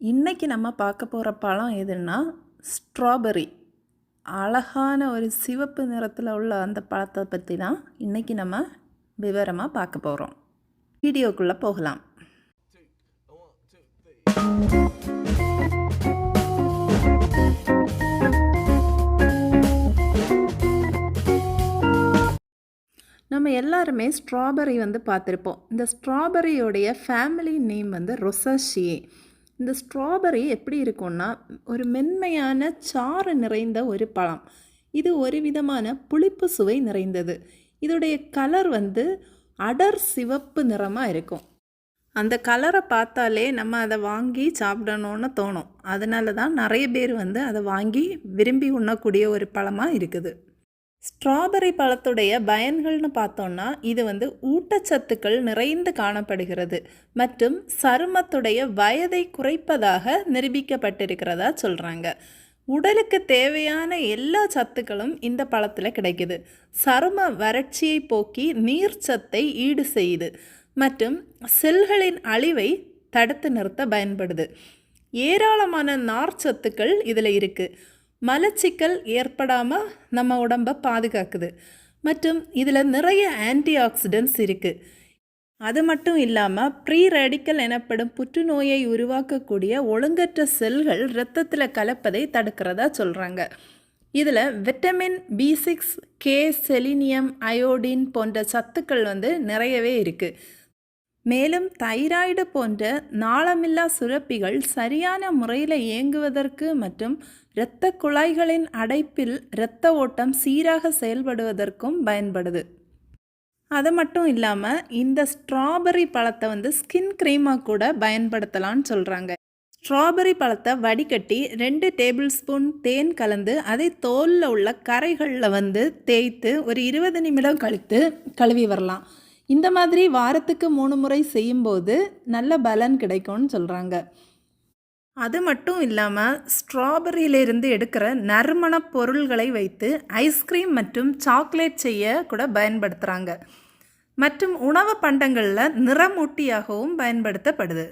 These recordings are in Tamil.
இன்றைக்கி நம்ம பார்க்க போகிற பழம் எதுன்னா ஸ்ட்ராபெரி அழகான ஒரு சிவப்பு நிறத்தில் உள்ள அந்த பழத்தை பற்றி தான் இன்றைக்கி நம்ம விவரமாக பார்க்க போகிறோம் வீடியோக்குள்ளே போகலாம். நம்ம எல்லாருமே ஸ்ட்ராபெரி வந்து பார்த்துருப்போம். இந்த ஸ்ட்ராபெரியோடைய ஃபேமிலி நேம் வந்து ரொசாஷியே. இந்த ஸ்ட்ராபெரி எப்படி இருக்கும்னா ஒரு மென்மையான சாறு நிறைந்த ஒரு பழம். இது ஒரு விதமான புளிப்பு சுவை நிறைந்தது. இதோடைய கலர் வந்து அடர் சிவப்பு நிறமாக இருக்கும். அந்த கலரை பார்த்தாலே நம்ம அதை வாங்கி சாப்பிடணும்னு தோணும். அதனால தான் நிறைய பேர் வந்து அதை வாங்கி விரும்பி உண்ணக்கூடிய ஒரு பழமாக இருக்குது. ஸ்ட்ராபெரி பழத்துடைய பயன்கள்னு பார்த்தோம்னா இது வந்து ஊட்டச்சத்துக்கள் நிறைந்து காணப்படுகிறது மற்றும் சருமத்துடைய வயதை குறைப்பதாக நிரூபிக்கப்பட்டிருக்கிறதா சொல்கிறாங்க உடலுக்கு தேவையான எல்லா சத்துக்களும் இந்த பழத்தில் கிடைக்குது. சரும வறட்சியை போக்கி நீர்ச்சத்தை ஈடு செய்யுது மற்றும் செல்களின் அழிவை தடுத்து நிறுத்த பயன்படுது. ஏராளமான நார்ச்சத்துக்கள் இதில் இருக்குது மலச்சிக்கல் ஏற்படாமல் நம்ம உடம்பை பாதுகாக்குது. மற்றும் இதில் நிறைய ஆன்டி ஆக்சிடென்ட்ஸ் இருக்குது அது மட்டும் இல்லாமல் ப்ரீ ரேடிக்கல் எனப்படும் புற்றுநோயை உருவாக்கக்கூடிய ஒழுங்கற்ற செல்கள் இரத்தத்தில் கலப்பதை தடுக்கிறதா சொல்கிறாங்க இதில் vitamin B six K selenium iodine போன்ற சத்துக்கள் வந்து நிறையவே இருக்குது மேலும் தைராய்டு போன்ற நாளமில்லா சுரப்பிகள் சரியான முறையில் இயங்குவதற்கு மற்றும் இரத்த குழாய்களின் அடைப்பில் இரத்த ஓட்டம் சீராக செயல்படுவதற்கும் பயன்படுது. அது மட்டும் இல்லாமல் இந்த ஸ்ட்ராபெரி பழத்தை வந்து ஸ்கின் க்ரீமாக கூட பயன்படுத்தலாம்னு சொல்கிறாங்க ஸ்ட்ராபெரி பழத்தை வடிகட்டி ரெண்டு டேபிள் ஸ்பூன் தேன் கலந்து அதை தோலில் உள்ள கரைகளில் வந்து தேய்த்து ஒரு இருபது நிமிடம் கழித்து கழுவி வரலாம். இந்த மாதிரி வாரத்துக்கு மூணு முறை செய்யும்போது நல்ல பலன் கிடைக்கும்னு சொல்கிறாங்க அது மட்டும் இல்லாமல் ஸ்ட்ராபெரியிலிருந்து எடுக்கிற நறுமணப் பொருள்களை வைத்து ஐஸ்கிரீம் மற்றும் சாக்லேட் செய்ய கூட பயன்படுத்துகிறாங்க மற்றும் உணவு பண்டங்களில் நிறமூட்டியாகவும் பயன்படுத்தப்படுது.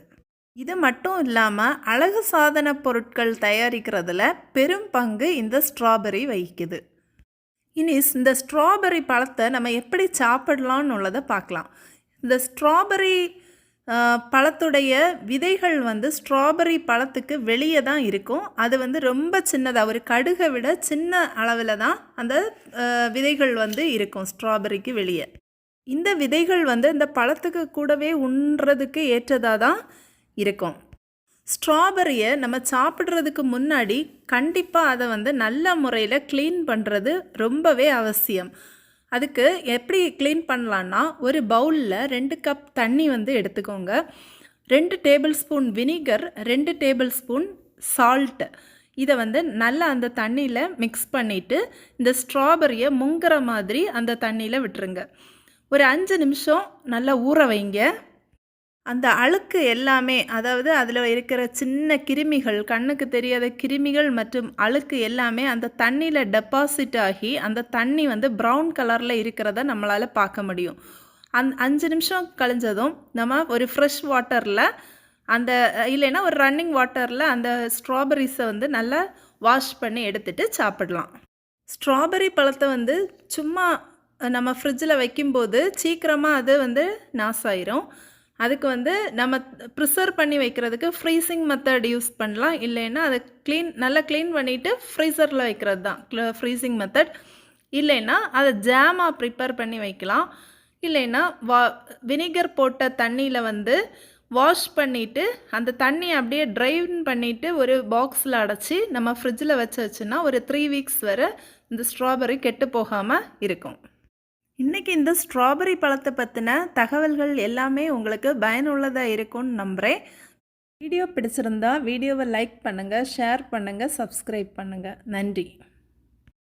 இது மட்டும் இல்லாமல் அழகு சாதன பொருட்கள் தயாரிக்கிறதுல பெரும் பங்கு இந்த ஸ்ட்ராபெரி வகிக்குது. இனி இந்த ஸ்ட்ராபெரி பழத்தை நம்ம எப்படி சாப்பிடலாம்னு உள்ளதை பார்க்கலாம். இந்த ஸ்ட்ராபெரி பழத்துடைய விதைகள் வந்து ஸ்ட்ராபெரி பழத்துக்கு வெளியே தான் இருக்கும். அது வந்து ரொம்ப சின்னதாக ஒரு கடுகை விட சின்ன அளவில் தான் அந்த விதைகள் வந்து இருக்கும் ஸ்ட்ராபெரிக்கு வெளியே. இந்த விதைகள் வந்து இந்த பழத்துக்கு கூடவே உண்றதுக்கு ஏற்றதாக தான் இருக்கும். ஸ்ட்ராபெரியை நம்ம சாப்பிட்றதுக்கு முன்னாடி கண்டிப்பாக அதை வந்து நல்ல முறையில் க்ளீன் பண்ணுறது ரொம்பவே அவசியம். அதுக்கு எப்படி க்ளீன் பண்ணலான்னா ஒரு பவுலில் ரெண்டு கப் தண்ணி வந்து எடுத்துக்கோங்க. ரெண்டு டேபிள் ஸ்பூன் வினிகர் ரெண்டு டேபிள் ஸ்பூன் சால்ட்டு இதை வந்து நல்லா அந்த தண்ணியில் மிக்ஸ் பண்ணிவிட்டு இந்த ஸ்ட்ராபெரியை முங்குற மாதிரி அந்த தண்ணியில் விட்டுருங்க. ஒரு அஞ்சு நிமிஷம் நல்லா ஊற வைங்க. அந்த அழுக்கு எல்லாமே அதாவது அதில் இருக்கிற சின்ன கிருமிகள் கண்ணுக்கு தெரியாத கிருமிகள் மற்றும் அழுக்கு எல்லாமே அந்த தண்ணியில் டெபாசிட் ஆகி அந்த தண்ணி வந்து ப்ரௌன் கலரில் இருக்கிறத நம்மளால் பார்க்க முடியும். அந் அஞ்சு நிமிஷம் கழிஞ்சதும் நம்ம ஒரு ஃப்ரெஷ் வாட்டரில் அந்த இல்லைன்னா ஒரு ரன்னிங் வாட்டரில் அந்த ஸ்ட்ராபெரிஸை வந்து நல்லா வாஷ் பண்ணி எடுத்துகிட்டு சாப்பிடலாம். ஸ்ட்ராபெரி பழத்தை வந்து சும்மா நம்ம ஃப்ரிட்ஜில் வைக்கும்போது சீக்கிரமாக அது வந்து நாசாயிரும். அதுக்கு வந்து நம்ம ப்ரிசர்வ் பண்ணி வைக்கிறதுக்கு ஃப்ரீசிங் மெத்தட் யூஸ் பண்ணலாம். இல்லைன்னா அதை க்ளீன் நல்லா க்ளீன் பண்ணிவிட்டு ஃப்ரீசரில் வைக்கிறது தான். ஃப்ரீசிங் மெத்தட் இல்லைன்னா அதை ஜாமாக ப்ரிப்பேர் பண்ணி வைக்கலாம். இல்லைன்னா வா வினிகர் போட்ட தண்ணியில் வந்து வாஷ் பண்ணிவிட்டு அந்த தண்ணியை அப்படியே ட்ரைன் பண்ணிவிட்டு ஒரு பாக்ஸில் அடைச்சி நம்ம ஃப்ரிட்ஜில் வச்சு வச்சுன்னா ஒரு த்ரீ வீக்ஸ் வரை இந்த ஸ்ட்ராபெரி கெட்டு போகாமல் இருக்கும். இன்றைக்கி இந்த ஸ்ட்ராபெரி பழத்தை பற்றின தகவல்கள் எல்லாமே உங்களுக்கு பயனுள்ளதாக இருக்கும்னு நம்புகிறேன் வீடியோ பிடிச்சிருந்தா வீடியோவை லைக் பண்ணுங்கள் ஷேர் பண்ணுங்கள் சப்ஸ்கிரைப் பண்ணுங்கள் நன்றி.